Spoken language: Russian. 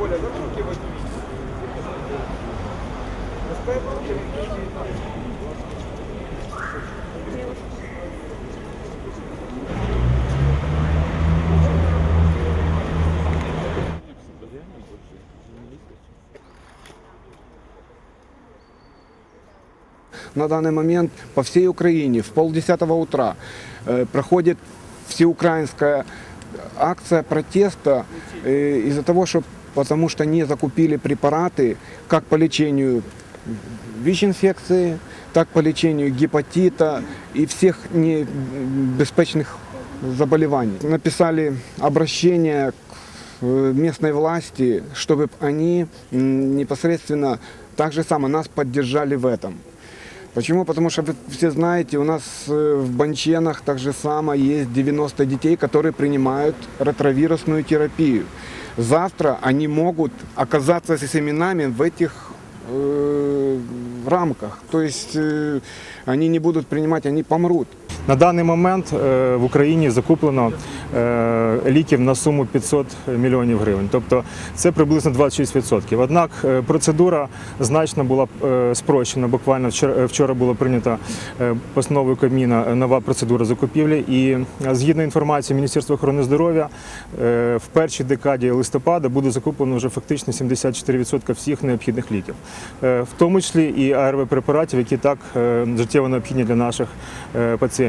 Коля, руки в. На данный момент по всей Украине в полдесятого утра э, проходит всеукраинская акция протеста э, из-за того, что потому что не закупили препараты как по лечению ВИЧ-инфекции, так по лечению гепатита и всех небеспечных заболеваний. Написали обращение к э, местной власти, чтобы они непосредственно так же само нас поддержали в этом. Почему? Потому что вы все знаете, у нас э, в Банченах так же само есть 90 детей, которые принимают ретровирусную терапию. Завтра они могут оказаться с семенами в этих э, рамках. То есть э, они не будут принимать, они помрут. На даний момент е, в Україні закуплено е, ліків на суму 500 мільйонів гривень, тобто це приблизно 26%. Однак е, процедура значно була спрощена. Буквально вчора, була прийнята постановою Кабміна нова процедура закупівлі. І згідно інформації Міністерства охорони здоров'я, в першій декаді листопада буде закуплено вже фактично 74% всіх необхідних ліків, в тому числі і АРВ препаратів, які так життєво необхідні для наших пацієнтів.